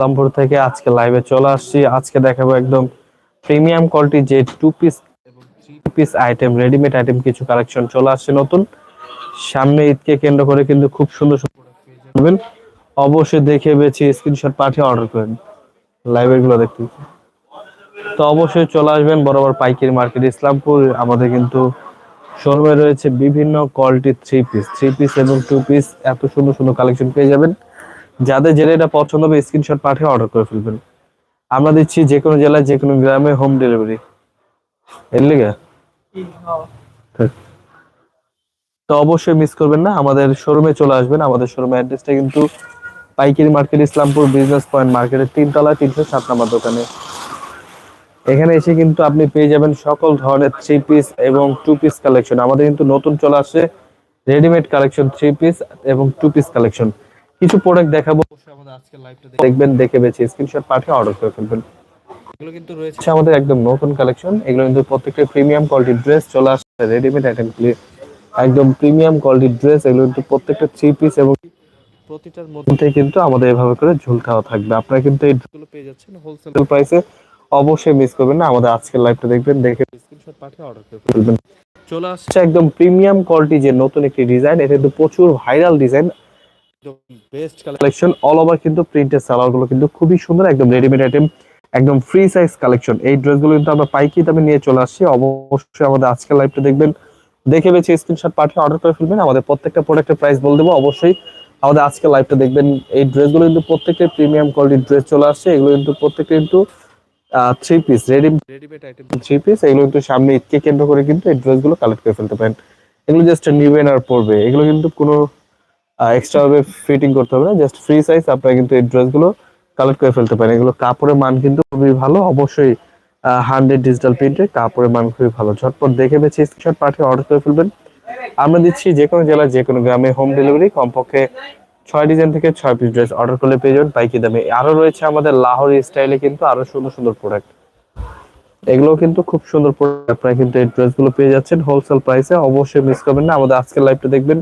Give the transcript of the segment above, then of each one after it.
ইসলামপুর থেকে আজকে লাইভে চলে আসছি। আজকে দেখাবো একদম প্রিমিয়াম কোয়ালিটি যে টু পিস এবং three piece item readymade item কিছু কালেকশন চলে আসছে নতুন। সামনে ঈদকে কেন্দ্র করে কিন্তু খুব সুন্দর সুন্দর যাবেন। অবশ্যই দেখে বেছে স্ক্রিনশট পাঠিয়ে অর্ডার করেন লাইভেরগুলো দেখতে তো অবশ্যই চলে আসবেন বরাবর পাইকারি মার্কেট ইসলামপুর। আমাদের কিন্তু শোরুমে রয়েছে বিভিন্ন কোয়ালিটির থ্রি পিস থ্রি পিস এবং টু পিস এত সুন্দর সুন্দর কালেকশন পেয়ে যাবেন। যাদের যেটা এটা পছন্দ হবে স্ক্রিনশট পাঠিয়ে অর্ডার করে ফেলবেন। আমরা দিচ্ছি যে কোনো জেলায়, যে কোনো গ্রামে হোম ডেলিভারি এর লিগে। তো অবশ্যই মিস করবেন না, আমাদের শোরুমে চলে আসবেন। আমাদের শোরুমের অ্যাড্রেসটা কিন্তু পাইকারি মার্কেট, ইসলামপুর বিজনেস পয়েন্ট মার্কেটের তিনতলা, তিনশো সাত নম্বর দোকানে। এখানে এসে কিন্তু আপনি পেয়ে যাবেন সকল ধরনের থ্রি পিস এবং টু পিস কালেকশন আমাদের কিন্তু নতুন চলে আসছে রেডিমেড কালেকশন থ্রি পিস এবং টু পিস কালেকশন কিছু প্রোডাক্ট দেখাবো। অবশ্যই আমাদের আজকের লাইভটা দেখবেন দেখে বেছে স্ক্রিনশট পাঠিয়ে অর্ডার করে ফেলবেন। এগুলো কিন্তু রয়েছে আমাদের একদম নতুন কালেকশন এগুলো কিন্তু প্রত্যেকটা প্রিমিয়াম কোয়ালিটির ড্রেস চলে আসছে রেডিমেড আইটেম একদম প্রিমিয়াম কোয়ালিটির ড্রেস এগুলো কিন্তু প্রত্যেকটা থ্রি পিস এবং প্রতিটার মধ্যে কিন্তু আমাদের এভাবে করে ঝুলকাও থাকবে। আপনারা কিন্তু এই ড্রেসগুলো পেয়ে যাচ্ছেন হোলসেল প্রাইসে অবশ্যই মিস করবেন না। আমাদের আজকের লাইভটা দেখবেন দেখে স্ক্রিনশট পাঠিয়ে অর্ডার করে ফেলবেন। চলে আসছে একদম প্রিমিয়াম কোয়ালিটি যে নতুন একটি ডিজাইন এটা কিন্তু প্রচুর viral design best collection all over কিন্তু প্রিন্টেড সালোয়ারগুলো কিন্তু খুবই সুন্দর একদম রেডিমেড আইটেম একদম ফ্রি সাইজ কালেকশন এই ড্রেসগুলো কিন্তু আমরা পাইকি দামে নিয়ে চলে আসছি। অবশ্যই আমাদের আজকের লাইভটা দেখবেন। দেখে বেছে স্ক্রিনশট পাঠিয়ে অর্ডার করে ফেলবেন। আমাদের প্রত্যেকটা প্রোডাক্টের প্রাইস বলে দেবো। অবশ্যই আমাদের আজকের লাইভটা দেখবেন। এই ড্রেসগুলো কিন্তু প্রত্যেকটা প্রিমিয়াম কোয়ালিটির ড্রেস চলে আসছে। এগুলো কিন্তু প্রত্যেকটা কিন্তু three piece ready readymade item three piece এগুলো কিন্তু সামনে ঈদকে কেন্দ্র করে কিন্তু এই ড্রেসগুলো কালেক্ট করে ফেলতে পারেন। এগুলো জাস্ট নিবেন আর পড়বে এগুলো কিন্তু কোনো এক্সট্রা ভাবে ফিটিং করতে হবে না জাস্ট ফ্রি সাইজ আপনারা কিন্তু এই ড্রেসগুলো কালেক্ট করে ফেলতে পারেন। এগুলো কাপড়ের মান কিন্তু খুবই ভালো, অবশ্যই হান্ড্রেড ডিজিটাল প্রিন্টের কাপড়ের মান খুবই ভালো। ঝটপট দেখে বেছে স্ক্রিনশট পাঠিয়ে অর্ডার করে ফেলবেন। আমরা দিচ্ছি যে কোনো জেলায় যে কোনো গ্রামে হোম ডেলিভারি কমপক্ষে ছয় ডিজাইন থেকে ছয় পিস ড্রেস অর্ডার করলে পেয়ে যাবেন পাইকি দামে। আরও রয়েছে আমাদের লাহোর স্টাইলে কিন্তু আরও সুন্দর সুন্দর প্রোডাক্ট এগুলো কিন্তু খুব সুন্দর প্রোডাক্ট আপনারা কিন্তু এই ড্রেসগুলো পেয়ে যাচ্ছেন। হোলসেল প্রাইসে অবশ্যই মিস করবেন না। আমাদের আজকের লাইভটা দেখবেন।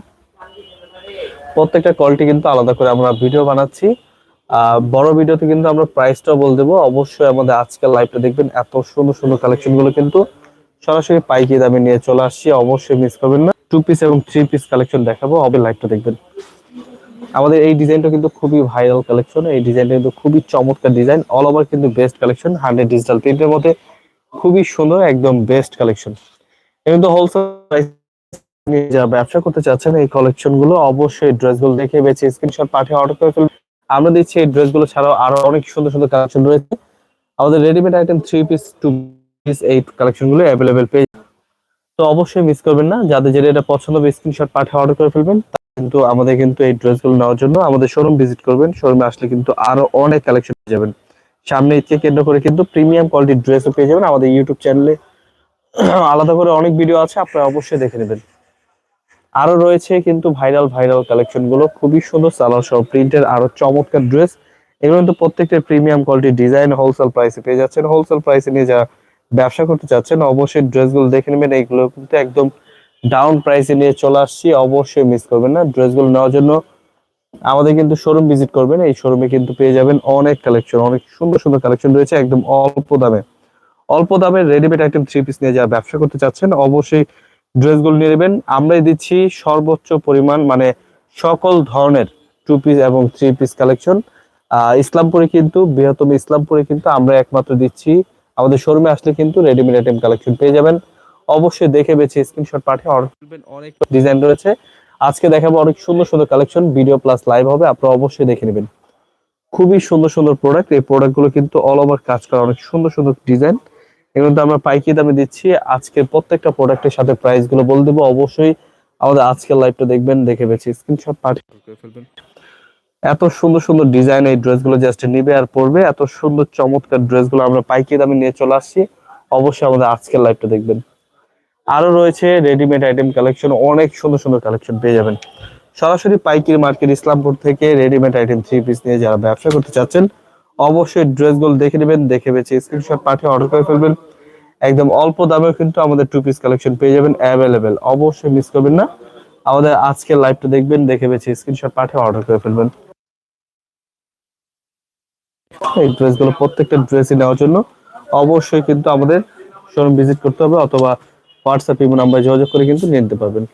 প্রত্যেকটা কোয়ালিটি কিন্তু আলাদা করে আমরা ভিডিও বানাচ্ছি। বড় ভিডিওতে কিন্তু আমরা প্রাইসটাও বলে দেবো। অবশ্যই আমাদের আজকের লাইভটা দেখবেন। এত সুন্দর সুন্দর কালেকশনগুলো কিন্তু সরাসরি পাইকি দামে নিয়ে চলে আসছি। অবশ্যই মিস করবেন না। টু পিস এবং থ্রি পিস কালেকশন দেখাবো। হবে লাইভটা দেখবেন। আমাদের এই ডিজাইনটা কিন্তু খুবই ভাইরাল কালেকশন এই ডিজাইনটা কিন্তু খুবই চমৎকার ডিজাইন অল ওভার কিন্তু বেস্ট কালেকশন হান্ড্রেড ডিজিটাল প্রিন্টের মধ্যে খুবই সুন্দর, একদম বেস্ট কালেকশন কিন্তু হোলসেল নিয়ে যারা ব্যবসা করতে চাচ্ছেন এই কালেকশনগুলো, অবশ্যই ড্রেসগুলো দেখে বেছে স্ক্রিনশট পাঠিয়ে অর্ডার করে ফেলবেন আমরা দিচ্ছি এই ড্রেসগুলো ছাড়াও আরও অনেক সুন্দর সুন্দর কালেকশন রয়েছে। আমাদের readymade item three piece two piece এই কালেকশনগুলো অ্যাভেলেবেল পেয়ে তো অবশ্যই মিস করবেন না। যাদের যেটা এটা পছন্দ হবে স্ক্রিনশট পাঠিয়ে অর্ডার করে ফেলবেন। কিন্তু আমাদের কিন্তু এই ড্রেসগুলো নেওয়ার জন্য আমাদের শোরুম ভিজিট করবেন। শোরুমে আসলে কিন্তু আরও অনেক কালেকশন পেয়ে যাবেন। সামনে ঈদকে কেন্দ্র করে কিন্তু প্রিমিয়াম কোয়ালিটির ড্রেসও পেয়ে যাবেন। আমাদের ইউটিউব চ্যানেলে আলাদা করে অনেক ভিডিও আছে, আপনারা অবশ্যই দেখে নেবেন। আরও রয়েছে কিন্তু ভাইরাল ভাইরাল কালেকশনগুলো খুবই সুন্দর সালোয়ার সহ প্রিন্টের আরও চমৎকার ড্রেস এগুলো কিন্তু প্রত্যেকটা প্রিমিয়াম কোয়ালিটির ডিজাইন হোলসেল প্রাইসে পেয়ে যাচ্ছেন। হোলসেল প্রাইসে নিয়ে যা ব্যবসা করতে চাচ্ছেন, অবশ্যই ড্রেসগুলো দেখে নেবেন। এইগুলো কিন্তু একদম ডাউন প্রাইসে নিয়ে চলে আসছি। অবশ্যই মিস করবেন না। ড্রেসগুলো নেওয়ার জন্য আমাদের কিন্তু শোরুম ভিজিট করবেন। এই শোরুমে কিন্তু পেয়ে যাবেন অনেক কালেকশন অনেক সুন্দর সুন্দর কালেকশন রয়েছে একদম অল্প দামে। অল্প দামে রেডিমেড আইটেম থ্রি পিস নিয়ে যারা ব্যবসা করতে চাচ্ছেন, অবশ্যই ড্রেসগুলো নিয়ে নেবেন। আমরাই দিচ্ছি সর্বোচ্চ পরিমাণ মানে সকল ধরনের টু পিস এবং থ্রি পিস কালেকশন ইসলামপুরে কিন্তু, বৃহত্তম ইসলামপুরে কিন্তু আমরা একমাত্র দিচ্ছি। আমাদের শোরুমে আসলে কিন্তু রেডিমেড আইটেম কালেকশন পেয়ে যাবেন। অবশ্যই দেখে বেছে স্ক্রিনশট পাঠিয়ে অর্ডার করবেন। অনেক ডিজাইন রয়েছে। আজকে দেখাবো অনেক সুন্দর সুন্দর কালেকশন ভিডিও প্লাস লাইভ হবে, আপনারা অবশ্যই দেখে নেবেন। খুবই সুন্দর সুন্দর প্রোডাক্ট এই প্রোডাক্টগুলো কিন্তু অল ওভার কাজ করা অনেক সুন্দর সুন্দর ডিজাইন এগুলো তো আমরা পাইকি দামে দিচ্ছি। আজকে প্রত্যেকটা প্রোডাক্টের সাথে প্রাইসগুলো বলে দেবো। অবশ্যই আমাদের আজকের লাইভটা দেখবেন দেখে বেছে স্ক্রিনশট পাঠিয়ে করে ফেলবেন। এত সুন্দর সুন্দর ডিজাইন এই ড্রেসগুলো জাস্ট নিবে আর পরবে। এত সুন্দর চমৎকার ড্রেসগুলো আমরা পাইকি দামে নিয়ে চলে আসছি। অবশ্যই আমাদের আজকের লাইভটা দেখবেন। আরও রয়েছে রেডিমেড আইটেম কালেকশন অনেক সুন্দর সুন্দর কালেকশন পেয়ে যাবেন। সরাসরি পাইকারি মার্কেট ইসলামপুর থেকে রেডিমেড আইটেম থ্রি পিস নিয়ে যারা ব্যবসা করতে চাচ্ছেন অবশ্যই ড্রেসগুলো দেখে নেবেন দেখে বেছে স্ক্রিনশট পাঠিয়ে অর্ডার করে ফেলবেন। একদম অল্প দামেও কিন্তু আমাদের টু পিস কালেকশন পেয়ে যাবেন অ্যাভেলেবেল অবশ্যই মিস করবেন না। আমাদের আজকের লাইভটা দেখবেন, দেখে বেছে স্ক্রিনশট পাঠিয়ে অর্ডার করে ফেলবেন। এই ড্রেসগুলো প্রত্যেকটা ড্রেসই নেওয়ার জন্য অবশ্যই কিন্তু আমাদের শোরুম ভিজিট করতে হবে, অথবা হোয়াটসঅ্যাপ ইমো নাম্বারে যোগাযোগ করে কিন্তু নিয়ে নিতে পারবেন।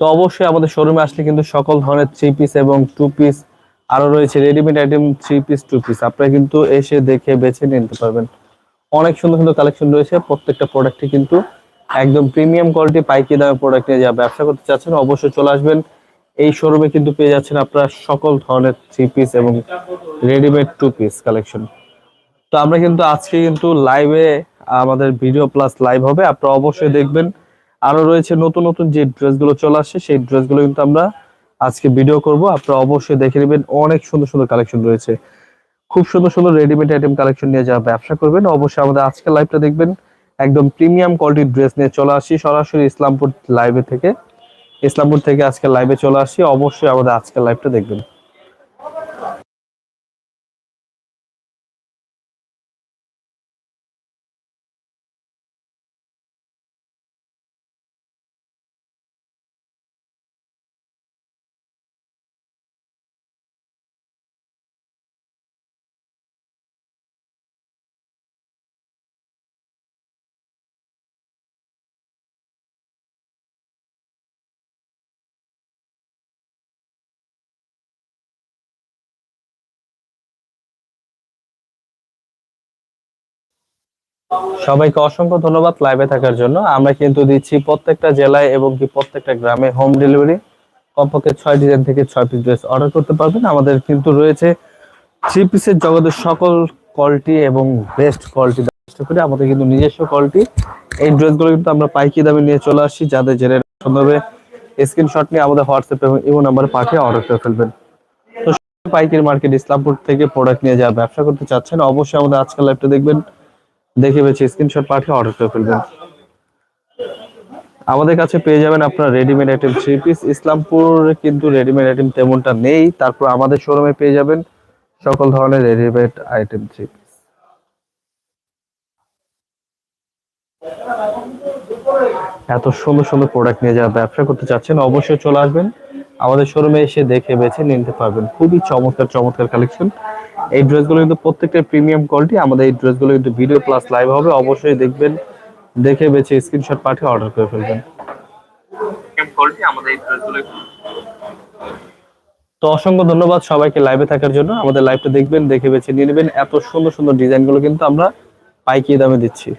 তো অবশ্যই আমাদের শোরুমে আসলে কিন্তু সকল ধরনের থ্রি পিস এবং টু পিস আরও রয়েছে readymade item three piece two piece আপনারা কিন্তু এসে দেখে বেছে নিতে পারবেন। অনেক সুন্দর সুন্দর কালেকশন রয়েছে। প্রত্যেকটা প্রোডাক্টই কিন্তু একদম প্রিমিয়াম কোয়ালিটি পাইকি দামে প্রোডাক্ট নিয়ে যারা ব্যবসা করতে চাচ্ছেন, অবশ্যই চলে আসবেন। এই শোরুমে কিন্তু পেয়ে যাচ্ছেন আপনারা সকল ধরনের থ্রি পিস এবং রেডিমেড টু পিস কালেকশন তো আমরা কিন্তু আজকে কিন্তু লাইভে আমাদের ভিডিও প্লাস লাইভ হবে। আপনারা অবশ্যই দেখবেন। আরও রয়েছে নতুন নতুন যে ড্রেসগুলো চলে আসছে, সেই ড্রেসগুলো কিন্তু আমরা আজকে ভিডিও করব। আপনারা অবশ্যই দেখে নেবেন, অনেক সুন্দর সুন্দর কালেকশন রয়েছে। খুব সুন্দর সুন্দর রেডিমেড আইটেম কালেকশন নিয়ে যারা ব্যবসা করবেন, অবশ্যই আমাদের আজকের লাইভটা দেখবেন। একদম প্রিমিয়াম কোয়ালিটির ড্রেস নিয়ে চলে আসি, সরাসরি ইসলামপুর লাইভে থেকে। ইসলামপুর থেকে আজকে লাইভে চলে আসি, অবশ্যই আমাদের আজকের লাইভটা দেখবেন। সবাইকে অসংখ্য ধন্যবাদ লাইভে থাকার জন্য। আমরা কিন্তু দিচ্ছি প্রত্যেকটা জেলায় এবং কি প্রত্যেকটা গ্রামে হোম ডেলিভারি কমপক্ষে ছয় ডিজাইন থেকে ছয় পিস ড্রেস অর্ডার করতে পারবেন। আমাদের কিন্তু রয়েছে থ্রি পিসের জগতের সকল কোয়ালিটি এবং বেস্ট কোয়ালিটি চেষ্টা করি আমাদের কিন্তু নিজস্ব কোয়ালিটি এই ড্রেসগুলো কিন্তু আমরা পাইকি দামে নিয়ে চলে আসছি। যাদের জেনে পছন্দ স্ক্রিনশট নিয়ে আমাদের হোয়াটসঅ্যাপ এবং ইমো নাম্বারে পাঠিয়ে অর্ডার করে ফেলবেন। তো পাইকারি মার্কেট ইসলামপুর থেকে প্রোডাক্ট নিয়ে যারা ব্যবসা করতে চাচ্ছেন, অবশ্যই আমাদের আজকাল লাইভটা দেখবেন। দেখে বেছে স্ক্রিনশট পাঠিয়ে অর্ডার করে ফেলবেন। আমাদের কাছে পেয়ে যাবেন আপনার readymade item three piece Islampur কিন্তু রেডিমেড আইটেম তেমনটা নেই। তারপর আমাদের শোরুমে পেয়ে যাবেন সকল ধরনের রেডিমেড আইটেম থ্রি পিস এত সুন্দর সুন্দর প্রোডাক্ট নিয়ে যারা ব্যবসা করতে চাচ্ছেন, অবশ্যই চলে আসবেন। আমাদের শোরুমে এসে দেখে বেছে নিতে পারবেন। খুবই চমৎকার চমৎকার কালেকশন এই ড্রেসগুলো কিন্তু প্রত্যেকটা প্রিমিয়াম কোয়ালিটি আমাদের এই ড্রেসগুলো কিন্তু ভিডিও প্লাস লাইভ হবে। অবশ্যই দেখবেন দেখে বেছে স্ক্রিনশট পাঠিয়ে অর্ডার করে ফেলবেন। তো অসংখ্য ধন্যবাদ সবাইকে লাইভে থাকার জন্য। আমাদের লাইভটা দেখবেন দেখে বেছে নিয়ে নেবেন। এত সুন্দর সুন্দর ডিজাইনগুলো কিন্তু আমরা পাইকি দামে দিচ্ছি।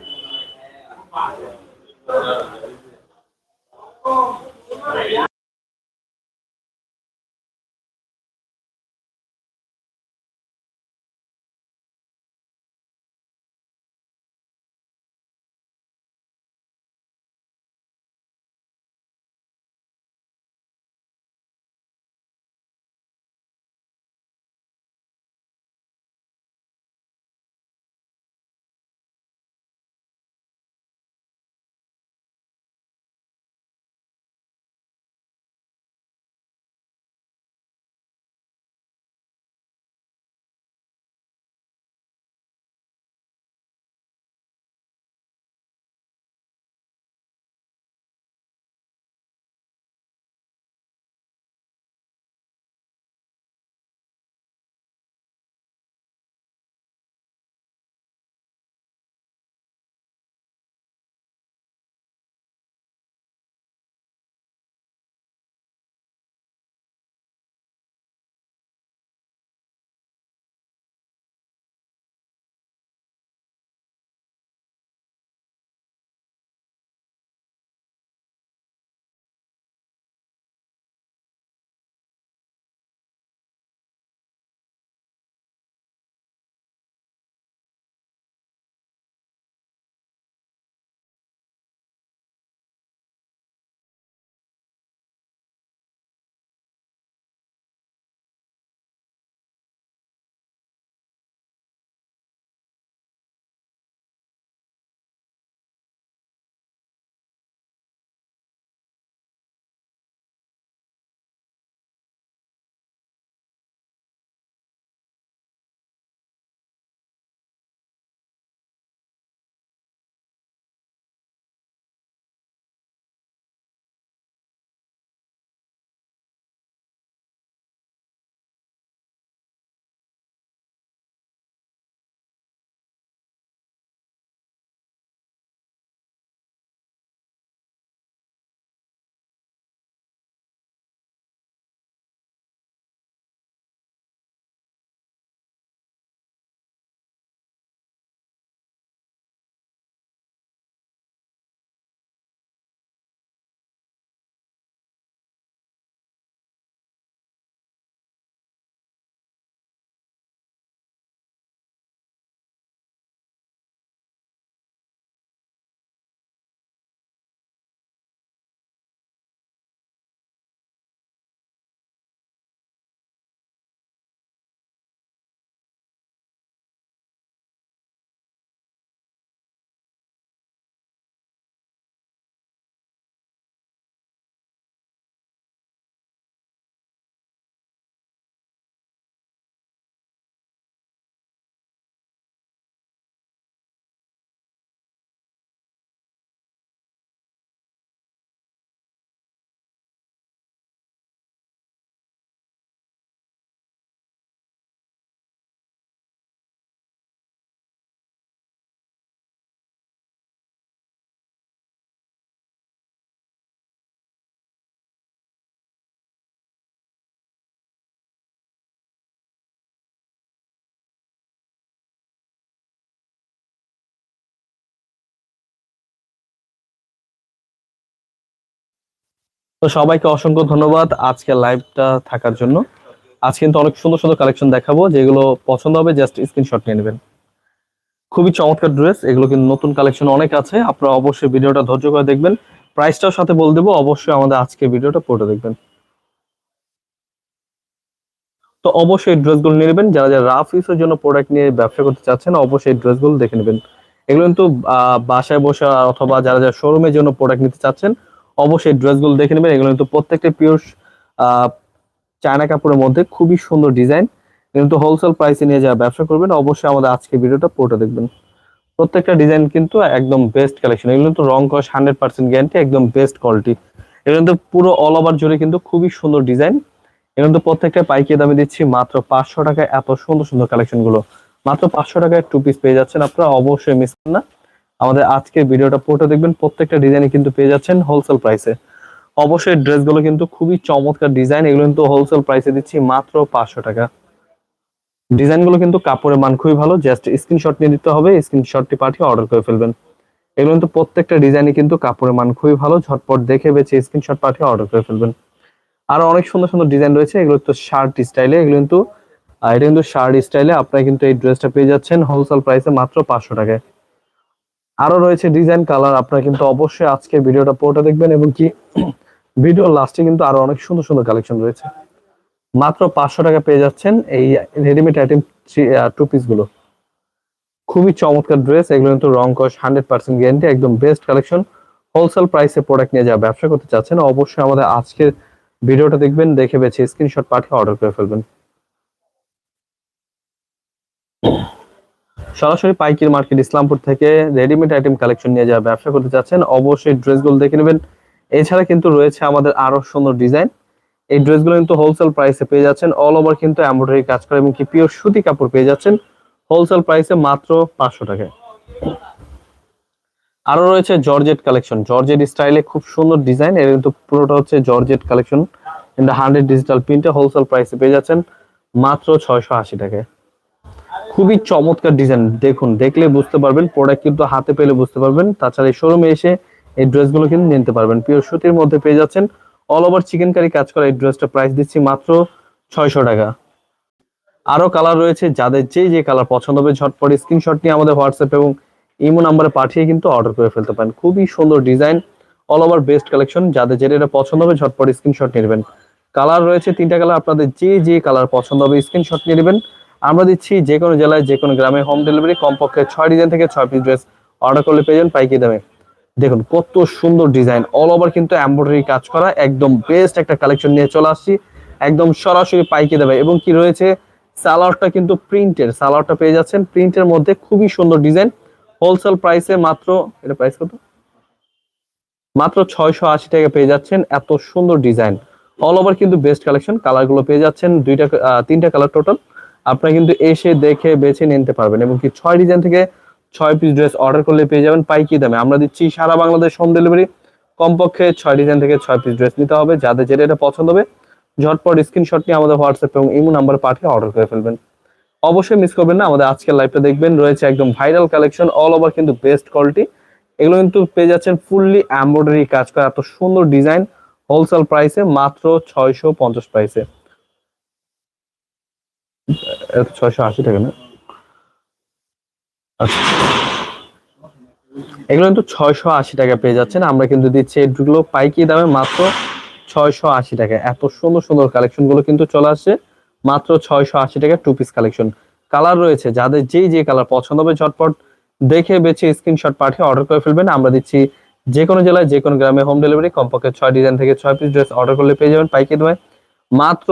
তো সবাইকে অসংখ্য ধন্যবাদ আজকে লাইভটা থাকার জন্য। আজ কিন্তু অনেক সুন্দর সুন্দর কালেকশন দেখাবো, যেগুলো পছন্দ হবে জাস্ট স্ক্রিনশট নিয়ে নেবেন। খুবই চমৎকার ড্রেস এগুলো কিন্তু নতুন কালেকশন অনেক আছে, আপনারা অবশ্যই ভিডিওটা ধৈর্য করে দেখবেন। প্রাইসটাও সাথে বলে দেবো, অবশ্যই আমাদের আজকে ভিডিওটা পড়ে দেখবেন। তো অবশ্যই এই ড্রেসগুলো নিয়ে নেবেন, যারা যারা রাফ ইউসের জন্য প্রোডাক্ট নিয়ে ব্যবসা করতে চাচ্ছেন, অবশ্যই এই ড্রেসগুলো দেখে নেবেন। এগুলো কিন্তু বাসায় বসে অথবা যারা যারা শোরুমের জন্য প্রোডাক্ট নিতে চাচ্ছেন অবশ্যই ড্রেসগুলো দেখে নেবেন। এগুলো কিন্তু প্রত্যেকটা পিওর চায়না কাপড়ের মধ্যে খুবই সুন্দর ডিজাইন কিন্তু হোলসেল প্রাইসে নিয়ে যারা ব্যবসা করবেন, অবশ্যই আমাদের আজকে ভিডিওটা পুরোটা দেখবেন। প্রত্যেকটা ডিজাইন কিন্তু একদম বেস্ট কালেকশন এগুলো কিন্তু রং কস হান্ড্রেড পার্সেন্ট গ্যারান্টি একদম বেস্ট কোয়ালিটি এগুলো কিন্তু পুরো অল ওভার জুড়ে কিন্তু খুবই সুন্দর ডিজাইন এগুলো কিন্তু প্রত্যেকটা পাইকারি দামে দিচ্ছি মাত্র পাঁচশো টাকায় এত সুন্দর সুন্দর কালেকশনগুলো। মাত্র পাঁচশো টাকায় টু পিস পেয়ে যাচ্ছেন আপনারা, অবশ্যই মিস করেন না। আমাদের আজকের ভিডিওটা পুরোটা দেখবেন, প্রত্যেকটা ডিজাইনে কিন্তু পেয়ে যাচ্ছেন হোলসেল প্রাইসে অবশ্যই ড্রেসগুলো কিন্তু খুবই চমৎকার ডিজাইন এগুলো কিন্তু হোলসেল প্রাইসে দিচ্ছি মাত্র পাঁচশো টাকা। ডিজাইনগুলো কিন্তু কাপড়ের মান খুবই ভালো জাস্ট স্ক্রিনশট নিয়ে দিতে হবে স্ক্রিনশটটি পাঠিয়ে অর্ডার করে ফেলবেন। এগুলো কিন্তু প্রত্যেকটা ডিজাইনই কিন্তু কাপড়ের মান খুবই ভালো, ঝটপট দেখে বেছে স্ক্রিনশট পাঠিয়ে অর্ডার করে ফেলবেন। আর অনেক সুন্দর সুন্দর ডিজাইন রয়েছে, এগুলো তো শার্ট স্টাইলে এগুলো কিন্তু এটা কিন্তু শার্ট স্টাইলে আপনারা কিন্তু এই ড্রেসটা পেয়ে যাচ্ছেন হোলসেল প্রাইসে মাত্র পাঁচশো টাকায়। আরও রয়েছে ডিজাইন কালার আপনারা কিন্তু অবশ্যই আজকে ভিডিওটা পুরোটা দেখবেন এবং কি ভিডিও লাস্টে কিন্তু আরও অনেক সুন্দর সুন্দর কালেকশন রয়েছে। মাত্র পাঁচশো টাকা পেয়ে যাচ্ছেন এই রেডিমেড আইটেম টু পিসগুলো। খুবই চমৎকার ড্রেস এগুলো কিন্তু রং কস হান্ড্রেড পার্সেন্ট গ্যারান্টি একদম বেস্ট কালেকশন হোলসেল প্রাইসে প্রোডাক্ট নিয়ে যা ব্যবসা করতে চাচ্ছেন, অবশ্যই আমাদের আজকের ভিডিওটা দেখবেন, দেখে বেছে স্ক্রিনশট পাঠিয়ে অর্ডার করে ফেলবেন। সরাসরি পাইকির মার্কেট ইসলামপুর থেকে রেডিমেড আইটেম কালেকশন নিয়ে যা ব্যবসা করতে চাচ্ছেন, অবশ্যই ড্রেসগুলো দেখে নেবেন। এছাড়া কিন্তু রয়েছে আমাদের আরও সুন্দর ডিজাইন। এই ড্রেসগুলো কিন্তু হোলসেল প্রাইসে পেয়ে যাচ্ছেন। অল ওভার কিন্তু এমব্রয়ডারি কাজ করে এবং কি পিওর সুতি কাপড় পেয়ে যাচ্ছেন। হোলসেল প্রাইসে মাত্র পাঁচশো টাকায়। আরও রয়েছে জর্জেট কালেকশন। জর্জেট স্টাইলে খুব সুন্দর ডিজাইন। এর কিন্তু পুরোটা হচ্ছে জর্জেট কালেকশন। হান্ড্রেড ডিজিটাল প্রিন্টে হোলসেল প্রাইসে পেয়ে যাচ্ছেন মাত্র ছয়শো আশি টাকায়। খুবই চমৎকার ডিজাইন দেখুন, দেখলে বুঝতে পারবেন প্রোডাক্ট কিন্তু হাতে পেলে বুঝতে পারবেন। তাছাড়া এই শোরুমে এসে এই ড্রেসগুলো কিন্তু নিতে পারবেন। পিওর সুতির মধ্যে পেয়ে যাচ্ছেন অল ওভার চিকেন কারি কাজ করা এই ড্রেসটা প্রাইস দিচ্ছি মাত্র ছয়শো টাকা। আরও কালার রয়েছে, যাদের যে যে কালার পছন্দ হবে, ঝটপট স্ক্রিনশট নিয়ে আমাদের হোয়াটসঅ্যাপ এবং ইমো নাম্বারে পাঠিয়ে কিন্তু অর্ডার করে ফেলতে পারেন। খুবই সুন্দর design all over best collection যাদের যেটা এটা পছন্দ হবে, ঝটপট স্ক্রিনশট নিয়ে নেবেন। কালার রয়েছে তিনটা কালার আপনাদের যে যে কালার পছন্দ হবে স্ক্রিনশট নিয়ে নেবেন। আমরা দিচ্ছি যে কোনো জেলায় যে কোনো গ্রামে হোম ডেলিভারি কমপক্ষে ছয় ডিজাইন থেকে ছয় পিস ড্রেস অর্ডার করলে পেয়ে যান পাইকি দামে। দেখুন, কত সুন্দর ডিজাইন অল ওভার কিন্তু এমব্রয়ডারি কাজ করা, একদম বেস্ট একটা কালেকশন নিয়ে চলে আসছি। একদম সরাসরি পাইকি দেবে এবং কি রয়েছে? সালোয়ারটা কিন্তু প্রিন্টের সালোয়ারটা পেয়ে যাচ্ছেন। প্রিন্টের মধ্যে খুবই সুন্দর ডিজাইন হোলসেল প্রাইসে মাত্র, এটা প্রাইস কত? মাত্র ছয়শো আশি টাকা পেয়ে যাচ্ছেন। এত সুন্দর ডিজাইন অল ওভার কিন্তু বেস্ট কালেকশন কালারগুলো পেয়ে যাচ্ছেন। দুইটা তিনটা কালার টোটাল আপনারা কিন্তু এসে দেখে বেছে নিতে পারবেন এবং কি ছয় ডিজাইন থেকে ছয় পিস ড্রেস অর্ডার করলে পেয়ে যাবেন পাইকি দামে। আমরা দিচ্ছি সারা বাংলাদেশ হোম ডেলিভারি কমপক্ষে ছয় ডিজাইন থেকে ছয় পিস ড্রেস নিতে হবে। যাদের যেটা এটা পছন্দ হবে, ঝটপট স্ক্রিনশট নিয়ে আমাদের হোয়াটসঅ্যাপ এবং ইমো নাম্বার পাঠিয়ে অর্ডার করে ফেলবেন। অবশ্যই মিস করবেন না, আমাদের আজকের লাইভটা দেখবেন। রয়েছে একদম ভাইরাল কালেকশন অল ওভার কিন্তু বেস্ট কোয়ালিটি এগুলো কিন্তু পেয়ে যাচ্ছেন ফুললি এমব্রয়ডারি কাজ করা। এত সুন্দর ডিজাইন হোলসেল প্রাইসে মাত্র ছয়শো পঞ্চাশ প্রাইসে ছয়শো আশি টাকা না? আচ্ছা। এগুলো কিন্তু ছয়শো আশি টাকা পেয়ে যাচ্ছেন। আমরা কিন্তু দিচ্ছি এগুলো পাইকি দামে মাত্র ছয়শো আশি টাকা। এত সুন্দর সুন্দর কালেকশনগুলো কিন্তু চলে আসছে। মাত্র ছয়শো আশি টাকা টু পিস কালেকশন। কালার রয়েছে। যাদের যেই যে কালার পছন্দ হবে, ঝটপট দেখে বেছে স্ক্রিনশট পাঠিয়ে অর্ডার করে ফেলবেন। আমরা দিচ্ছি যে কোনো জেলায়, যে কোনো গ্রামে হোম ডেলিভারি কমপক্ষে ছয় ডিজাইন থেকে ছয় পিস ড্রেস অর্ডার করলে পেয়ে যাবেন পাইকি দামে। মাত্র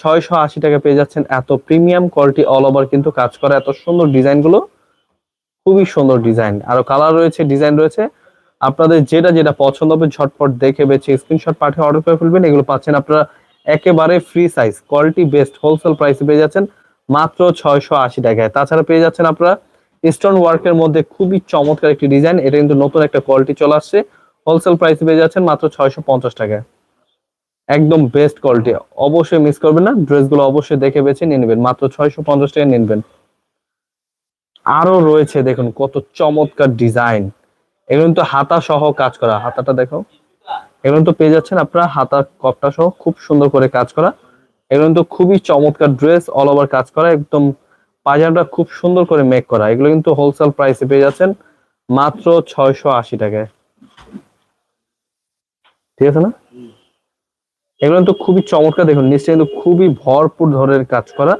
ছয়শো আশি টাকা পেয়ে যাচ্ছেন। এত প্রিমিয়াম কোয়ালিটি অল ওভার কিন্তু কাজ করা, এত সুন্দর ডিজাইনগুলো, খুবই সুন্দর ডিজাইন আরও কালার রয়েছে ডিজাইন রয়েছে। আপনাদের যেটা যেটা পছন্দ হবে, ঝটপট দেখে বেছে স্ক্রিনশট পাঠিয়ে অর্ডার করে ফেলবেন। এগুলো পাচ্ছেন আপনারা একেবারে free size quality best wholesale প্রাইসে পেয়ে যাচ্ছেন মাত্র ছয়শো আশি টাকায়। তাছাড়া পেয়ে যাচ্ছেন আপনারা স্টোন ওয়ার্কের মধ্যে খুবই চমৎকার একটি ডিজাইন এটা কিন্তু নতুন একটা কোয়ালিটি চলে আসছে। হোলসেল প্রাইসে পেয়ে যাচ্ছেন মাত্র ছয়শো পঞ্চাশ টাকায়। একদম বেস্ট কোয়ালিটি অবশ্যই মিস করবেন না। ড্রেসগুলো অবশ্যই দেখে বেছে নিয়ে নেবেন। মাত্র ছয়শো পঞ্চাশ টাকা নেবেন। আরও রয়েছে, দেখুন, কত চমৎকার ডিজাইন এগুলো কিন্তু হাতা সহ কাজ করা। হাতাটা দেখো। এগুলো তো পেয়ে যাচ্ছেন আপনারা, হাতার কপটা সহ খুব সুন্দর করে কাজ করা। এগুলো কিন্তু খুবই চমৎকার ড্রেস অল ওভার কাজ করা। একদম পাজামাটা খুব সুন্দর করে মেক করা। এগুলো কিন্তু হোলসেল প্রাইসে পেয়ে যাচ্ছেন মাত্র ছয়শো আশি টাকায়। ঠিক আছে না? এগুলো কিন্তু খুবই চমৎকার দেখুন, নিশ্চয়ই কিন্তু খুবই ভরপুর ধরনের কাজ করা,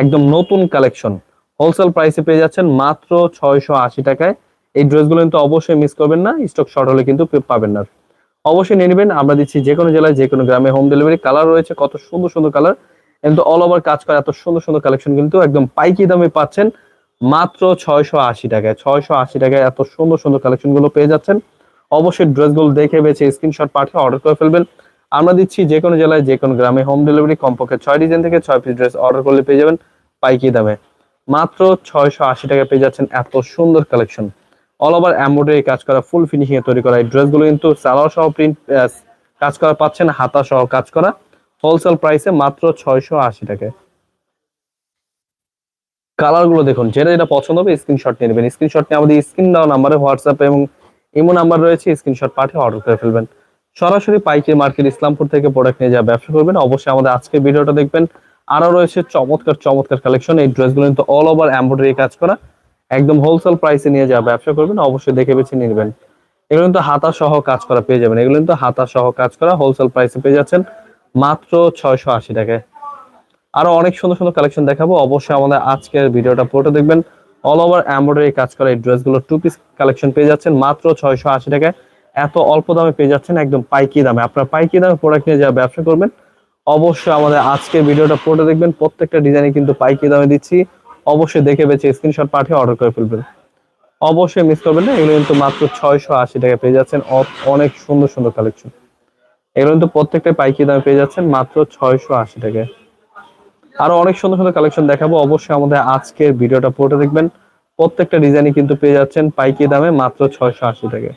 একদম নতুন কালেকশন হোলসেল প্রাইসে পেয়ে যাচ্ছেন মাত্র ছয়শো আশি টাকায়। এই ড্রেসগুলো কিন্তু অবশ্যই মিস করবেন না স্টক শর্ট হলে কিন্তু পাবেন না। অবশ্যই নিয়ে নেবেন, আমরা দিচ্ছি যে কোনো জেলায়, যে কোনো গ্রামে হোম ডেলিভারি কালার রয়েছে, কত সুন্দর সুন্দর কালার কিন্তু অল ওভার কাজ করা, এত সুন্দর সুন্দর কালেকশন কিন্তু একদম পাইকি দামে পাচ্ছেন মাত্র ছয়শো আশি টাকায়। ছয়শো আশি টাকায় এত সুন্দর সুন্দর কালেকশনগুলো পেয়ে যাচ্ছেন। অবশ্যই ড্রেসগুলো দেখে বেছে স্ক্রিনশট পাঠিয়ে অর্ডার করে ফেলবেন। আমরা দিচ্ছি যে কোনো জেলায়, যে কোনো গ্রামে। হোম ডেলিভারি কমপক্ষে ছয় ডিজাইন থেকে ছয় পিস ড্রেস অর্ডার করলে পেয়ে যাবেন পাইকি দামে। মাত্র ছয়শো আশি টাকা পেয়ে যাচ্ছেন এত সুন্দর কালেকশন অল ওভার এমব্রয়ডারি কাজ করা ফুল ফিনিশিং এ তৈরি করা এই ড্রেসগুলো কিন্তু সালোয়ার সহ প্রিন্ট কাজ করা পাচ্ছেন, হাতা সহ কাজ করা। হোলসেল প্রাইসে মাত্র ছয়শো আশি টাকায়। কালারগুলো দেখুন, যেটা যেটা পছন্দ হবে স্ক্রিনশট নিয়ে নেবেন। স্ক্রিনশট নিয়ে আমাদের স্ক্রিন দেওয়া নাম্বারে হোয়াটসঅ্যাপ এবং ইমো নাম্বার রয়েছে স্ক্রিনশট পাঠিয়ে অর্ডার করে ফেলবেন। সরাসরি পাইকারি মার্কেট ইসলামপুর থেকে প্রোডাক্ট নিয়ে যা ব্যবসা করবেন। অবশ্যই আমাদের আজকের ভিডিওটা দেখবেন। আরও রয়েছে চমৎকার চমৎকার কালেকশন এই ড্রেসগুলো কিন্তু অল ওভার এমব্রয়ডারি কাজ করা। একদম হোলসেল প্রাইসে নিয়ে যা ব্যবসা করবেন। অবশ্যই দেখে বেছে নেবেন। এগুলো কিন্তু হাতা সহ কাজ করা পেয়ে যাবেন। এগুলো কিন্তু হাতা সহ কাজ করা হোলসেল প্রাইসে পেয়ে যাচ্ছেন মাত্র ছয়শো আশি টাকায়। আরও অনেক সুন্দর সুন্দর কালেকশন দেখাবো। অবশ্যই আমাদের আজকের ভিডিওটা পুরোটা দেখবেন। অল ওভার এমব্রয়ডারি কাজ করা এই ড্রেসগুলো টু পিস কালেকশন পেয়ে যাচ্ছেন মাত্র ছয়শো আশি টাকায়। এত অল্প দামে পেয়ে যাচ্ছেন একদম পাইকি দামে। আপনারা পাইকি দামে প্রোডাক্ট নিয়ে যা ব্যবসা করবেন, অবশ্যই আমাদের আজকের ভিডিওটা পুরোটা দেখবেন। প্রত্যেকটা ডিজাইনে কিন্তু পাইকি দামে দিচ্ছি। অবশ্যই দেখে বেছে স্ক্রিনশট পাঠিয়ে অর্ডার করে ফেলবেন। অবশ্যই মিস করবেন না, এগুলো কিন্তু মাত্র ছয়শো আশি টাকা পেয়ে যাচ্ছেন। অনেক সুন্দর সুন্দর কালেকশন এগুলো কিন্তু প্রত্যেকটা পাইকি দামে পেয়ে যাচ্ছেন, মাত্র ছয়শো আশি টাকায়। আরও অনেক সুন্দর সুন্দর কালেকশন দেখাবো। অবশ্যই আমাদের আজকের ভিডিওটা পুরোটা দেখবেন। প্রত্যেকটা ডিজাইনই কিন্তু পেয়ে যাচ্ছেন পাইকি দামে মাত্র ছয়শো আশি টাকা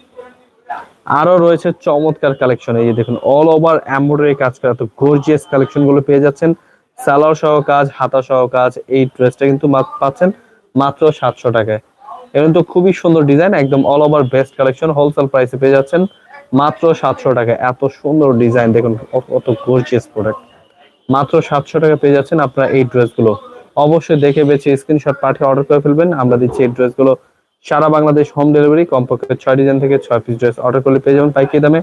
আরও রয়েছে চমৎকার কালেকশন এই যে দেখুন অল ওভার এমব্রয়ডারি কাজ করা তো গর্জিয়াস কালেকশনগুলো পেয়ে যাচ্ছেন। সালোয়ার সহ কাজ, হাতা সহ কাজ, এই ড্রেসটা কিন্তু পাচ্ছেন মাত্র সাতশো টাকায়। এবং তো খুবই সুন্দর ডিজাইন একদম all over best collection wholesale প্রাইসে পেয়ে যাচ্ছেন মাত্র সাতশো টাকা এত সুন্দর ডিজাইন দেখুন, কত গর্জিয়াস প্রোডাক্ট মাত্র সাতশো টাকা পেয়ে যাচ্ছেন আপনারা এই ড্রেসগুলো অবশ্যই দেখে বেছে স্ক্রিনশট পাঠিয়ে অর্ডার করে ফেলবেন। আমরা দিচ্ছি এই ড্রেসগুলো সারা বাংলাদেশ হোম ডেলিভারি কমপক্ষে ছয় ডিজাইন থেকে ছয় পিস ড্রেস অর্ডার করলে পেয়ে যাবেন পাইকারি দামে।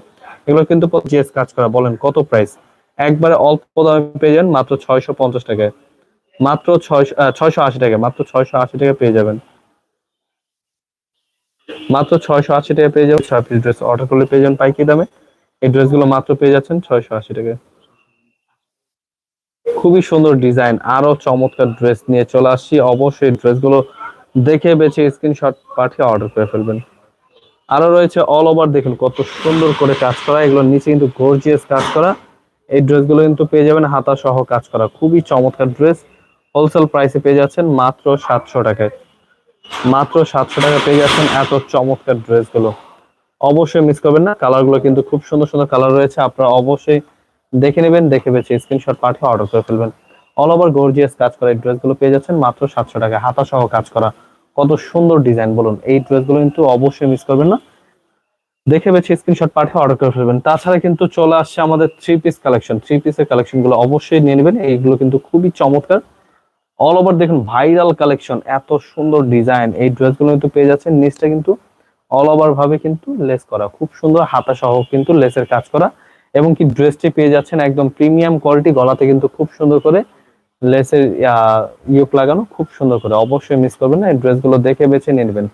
এগুলো কিন্তু জিএস কাজ করা, বলেন কত প্রাইস একবারে অল্প দামে পেয়ে যাবেন মাত্র ছয়শো পঞ্চাশ টাকায়। মাত্র ছয়শো আশি টাকা মাত্র ছয়শো আশি টাকা পেয়ে যাবেন। মাত্র ছয়শো আশি টাকা পেয়ে যাবেন ছয় পিস ড্রেস অর্ডার করলে পেয়ে যাবেন পাইকারি দামে। এই ড্রেসগুলো মাত্র পেয়ে যাচ্ছেন ছয়শো আশি টাকা খুবই সুন্দর ডিজাইন আরও চমৎকার ড্রেস নিয়ে চলে আসছি। অবশ্যই ড্রেসগুলো দেখে বেছে স্ক্রিনশট পাঠিয়ে অর্ডার করে ফেলবেন। আরও রয়েছে অল ওভার দেখুন কত সুন্দর করে কাজ করা। এগুলোর নিচে কিন্তু গর্জিয়াস কাজ করা। এই ড্রেসগুলো কিন্তু পেয়ে যাবেন হাতা সহ কাজ করা। খুবই চমৎকার ড্রেস হোলসেল প্রাইসে পেয়ে যাচ্ছেন মাত্র সাতশো টাকায়। মাত্র সাতশো টাকা পেয়ে যাচ্ছেন এত চমৎকার ড্রেসগুলো অবশ্যই মিস করবেন না। কালারগুলো কিন্তু খুব সুন্দর সুন্দর কালার রয়েছে। আপনারা অবশ্যই দেখে নেবেন, দেখে বেছে স্ক্রিনশট পাঠিয়ে অর্ডার করে ফেলবেন। অল ওভার গর্জিয়াস কাজ করা এই ড্রেসগুলো পেয়ে যাচ্ছেন মাত্র সাতশো টাকা। হাতা সহ কাজ করা। কত সুন্দর ডিজাইন বলুন। এই ড্রেসগুলো কিন্তু অবশ্যই মিস করবেন না। দেখে বেছে স্ক্রিনশট পাঠিয়ে অর্ডার করে ফেলবেন। তাছাড়া কিন্তু চলে আসছে আমাদের থ্রি পিস কালেকশন থ্রি পিসের কালেকশনগুলো অবশ্যই নিয়ে নেবেন। এইগুলো কিন্তু খুবই চমৎকার। অল ওভার দেখুন ভাইরাল কালেকশন এত সুন্দর ডিজাইন এই ড্রেসগুলো কিন্তু পেয়ে যাচ্ছেন। নিচটা কিন্তু অল ওভার ভাবে কিন্তু লেস করা। খুব সুন্দর হাতা সহ কিন্তু লেসের কাজ করা। এবং কি ড্রেসটি পেয়ে যাচ্ছেন একদম প্রিমিয়াম কোয়ালিটি গলাতে কিন্তু খুব সুন্দর করে লেসের ইউক লাগানো খুব সুন্দর করে। অবশ্যই মিস করবেন না, এই ড্রেসগুলো দেখে বেছে নেবেন।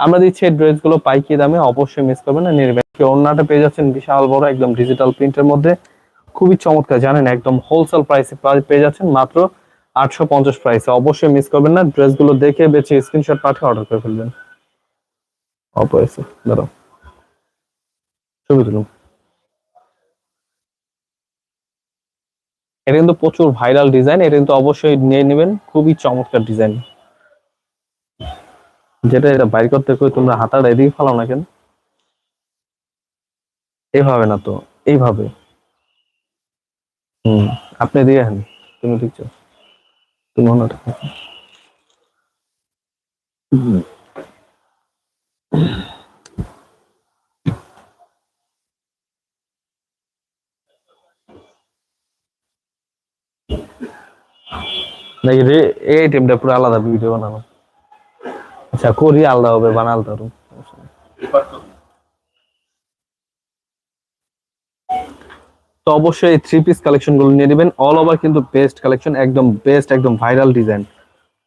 আমরা দিচ্ছি এই ড্রেসগুলো পাইকি দামে, অবশ্যই মিস করবেন না নেবেন। ওড়নাটা পেয়ে যাচ্ছেন, বিশাল বড়, একদম ডিজিটাল প্রিন্টের মধ্যে। খুবই চমৎকার, জানেন, একদম হোলসেল প্রাইসে পেয়ে যাচ্ছেন মাত্র আটশো পঞ্চাশ প্রাইসে অবশ্যই মিস করবেন না, ড্রেসগুলো দেখে বেছে স্ক্রিনশট পাঠিয়ে অর্ডার করে ফেলবেন। অবশ্যই দাঁড়াও। ছবি তুলুন। এটা কিন্তু প্রচুর ভাইরাল ডিজাইন এটা কিন্তু অবশ্যই নিয়ে নেবেন, খুবই চমৎকার ডিজাইন যেটা এটা বাইর করতে কই তোমরা হাতাটা এদিকে ফালাও না কেন? এইভাবে না তো, এইভাবে। হুম, আপনি এদিকে আসেন, তুমি দেখছ। তুমি অন্যটা নাকি এই পুরো আলাদা ভিডিও বানানো? আচ্ছা করি, আলাদা হবে বানালতে পারো তো অবশ্যই এই থ্রি পিস নিয়ে নেবেন। অল ওভার কিন্তু বেস্ট কালেকশন একদম বেস্ট একদম ভাইরাল ডিজাইন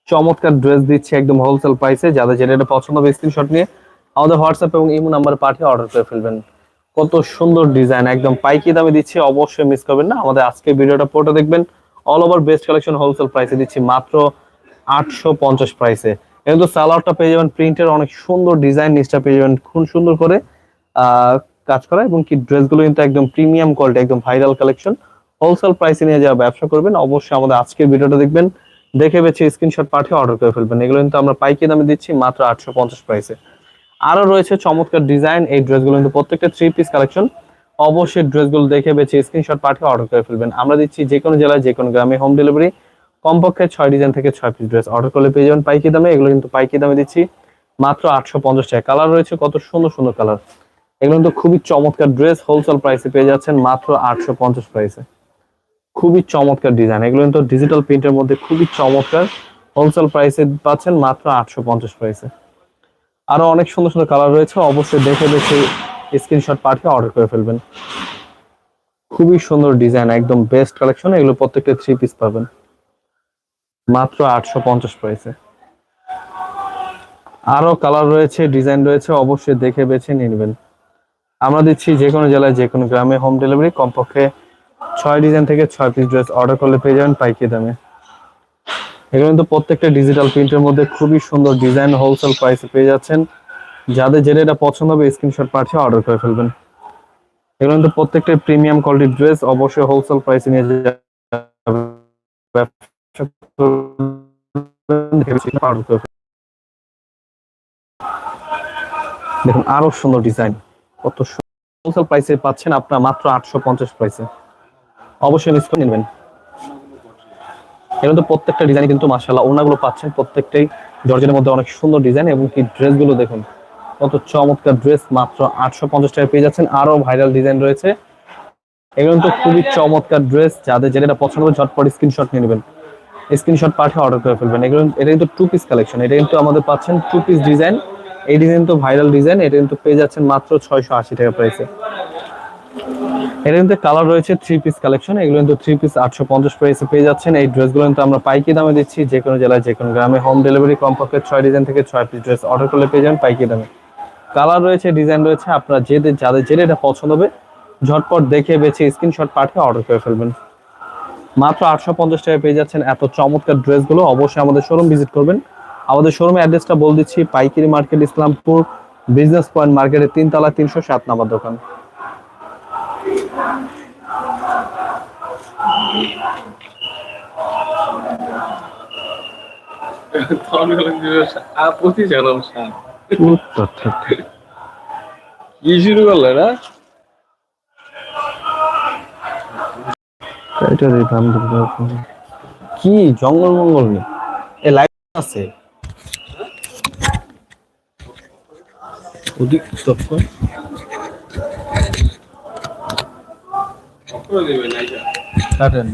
চমৎকার ড্রেস দিচ্ছে একদম হোলসেল প্রাইসে যাদের যেটা পছন্দ হবে স্ক্রিনশট নিয়ে, আমাদের হোয়াটসঅ্যাপ এবং ইমো নাম্বার পাঠিয়ে অর্ডার করে ফেলবেন। কত সুন্দর ডিজাইন একদম পাইকি দামে দিচ্ছে, অবশ্যই মিস করবেন না। আমাদের আজকে ভিডিওটা পুরোটা দেখবেন। All over best collection wholesale প্রাইসে দিচ্ছি মাত্র আটশো পঞ্চাশ প্রাইসে কিন্তু সালোয়ারটা পেয়ে যাবেন প্রিন্টের অনেক সুন্দর ডিজাইন নিচটা পেয়ে যাবেন, খুব সুন্দর করে কাজ করা এবং কি ড্রেসগুলো কিন্তু একদম প্রিমিয়াম কোয়ালিটি একদম ভাইরাল কালেকশন হোলসেল প্রাইসে নিয়ে যাওয়া ব্যবসা করবেন, অবশ্যই আমাদের আজকের ভিডিওটা দেখবেন, দেখে বেছে স্ক্রিনশট পাঠিয়ে অর্ডার করে ফেলবেন। এগুলো কিন্তু আমরা পাইকি দামে দিচ্ছি মাত্র আটশো পঞ্চাশ প্রাইসে আরও রয়েছে চমৎকার ডিজাইন এই ড্রেসগুলো কিন্তু প্রত্যেকটা থ্রি পিস কালেকশন অবশ্যই ড্রেসগুলো দেখে বেছে স্ক্রিনশট পাঠিয়ে অর্ডার করে ফেলবেন। আমরা দিচ্ছি যে কোনো জেলায়, যে কোনো গ্রামে হোম ডেলিভারি কমপক্ষে ছয় ডিজাইন থেকে ছয় পিস ড্রেস অর্ডার করলে পেয়ে যাবেন পাইকি দামে। এগুলো কিন্তু পাইকি দামে দিচ্ছি। মাত্র আটশো পঞ্চাশ টাকা। কালার রয়েছে কত সুন্দর সুন্দর কালার এগুলো কিন্তু খুবই চমৎকার ড্রেস হোলসেল প্রাইসে পেয়ে যাচ্ছেন মাত্র আটশো পঞ্চাশ প্রাইসে খুবই চমৎকার ডিজাইন এগুলো কিন্তু ডিজিটাল প্রিন্টের মধ্যে খুবই চমৎকার। হোলসেল প্রাইসে পাচ্ছেন মাত্র আটশো পঞ্চাশ প্রাইসে আরও অনেক সুন্দর সুন্দর কালার রয়েছে। অবশ্যই দেখে দেখে স্ক্রিনশট পাঠিয়ে অর্ডার করে ফেলবেন। খুবই সুন্দর ডিজাইন একদম বেস্ট কালেকশন এগুলো প্রত্যেকটা থ্রি পিস পাবেন। মাত্র আটশো পঞ্চাশ প্রাইসে আরও কালার রয়েছে ডিজাইন রয়েছে, অবশ্যই দেখে বেছে নিয়ে নেবেন। আমরা দিচ্ছি যে কোনো জেলায়, যে কোনো গ্রামে হোম ডেলিভারি কমপক্ষে ছয় ডিজাইন থেকে ছয় পিস ড্রেস অর্ডার করলে পেয়ে যাবেন পাইকি দামে। এগুলো কিন্তু প্রত্যেকটা ডিজিটাল প্রিন্টের মধ্যে খুবই সুন্দর ডিজাইন হোলসেল প্রাইসে পেয়ে যাচ্ছেন। যাদের যেটা এটা পছন্দ হবে স্ক্রিনশট পাঠিয়ে অর্ডার করে ফেলবেন। এগুলো কিন্তু প্রত্যেকটা প্রিমিয়াম কোয়ালিটির ড্রেস অবশ্যই হোলসেল প্রাইসে নিয়ে। দেখুন, আরও সুন্দর ডিজাইন কত হোলসেল প্রাইসে পাচ্ছেন আপনার মাত্র আটশো পঞ্চাশ প্রাইসে অবশ্যই মিস করে নেবেন। এগুলো তো প্রত্যেকটা ডিজাইন কিন্তু মাসাল্লাহ ওনাগুলো পাচ্ছেন প্রত্যেকটাই। জর্জের মধ্যে অনেক সুন্দর ডিজাইন এবং কি ড্রেসগুলো দেখুন। কত চমৎকার ড্রেস মাত্র আটশো পঞ্চাশ টাকায় পেয়ে যাচ্ছেন। আরও ভাইরাল ডিজাইন রয়েছে। এগুলো তো খুবই চমৎকার ড্রেস যাদের যেটা পছন্দ হবে ঝটপট স্ক্রিনশট নিয়ে নেবেন। স্ক্রিনশট পাঠিয়ে অর্ডার করে ফেলবেন। এগুলো এটা কিন্তু টু পিস কালেকশন এটা কিন্তু আমাদের পাচ্ছেন টু পিস ডিজাইন এই ডিজাইন তো ভাইরাল ডিজাইন এটা কিন্তু পেয়ে যাচ্ছেন মাত্র ছয়শো আশি টাকা প্রাইসে এটা কিন্তু কালার রয়েছে থ্রি পিস কালেকশন এগুলো কিন্তু থ্রি পিস আটশো পঞ্চাশ প্রাইসে পেয়ে যাচ্ছেন। এই ড্রেসগুলো কিন্তু আমরা পাইকি দামে দিচ্ছি। যে কোনো জেলায় যে কোনো গ্রামে হোম ডেলিভারি কমপক্ষে ছয় ডিজাইন থেকে ছয় পিস ড্রেস অর্ডার করলে পেয়ে যাবেন পাইকি দামে। কালার রয়েছে, ডিজাইন রয়েছে, আপনারা যে যাদের যেটা এটা পছন্দ হবে, ঝটপট দেখে বেছে স্ক্রিনশট পাঠিয়ে অর্ডার করে ফেলবেন। মাত্র আটশো পঞ্চাশ টাকায় পেয়ে যাচ্ছেন এত চমৎকার ড্রেসগুলো, অবশ্যই আমাদের শোরুম ভিজিট করবেন। আমাদের শোরুমের অ্যাড্রেসটা বলে দিচ্ছি, পাইকারি মার্কেট, ইসলামপুর বিজনেস পয়েন্ট মার্কেটের তিনতলা, তিনশো সাত নাম্বার দোকান। আপত্তি থেকে। কি শুরু করলে না? এটা কি? জঙ্গল মঙ্গল নেই। এ লাইট আছে। ওদিক করে। এটা কাটেন।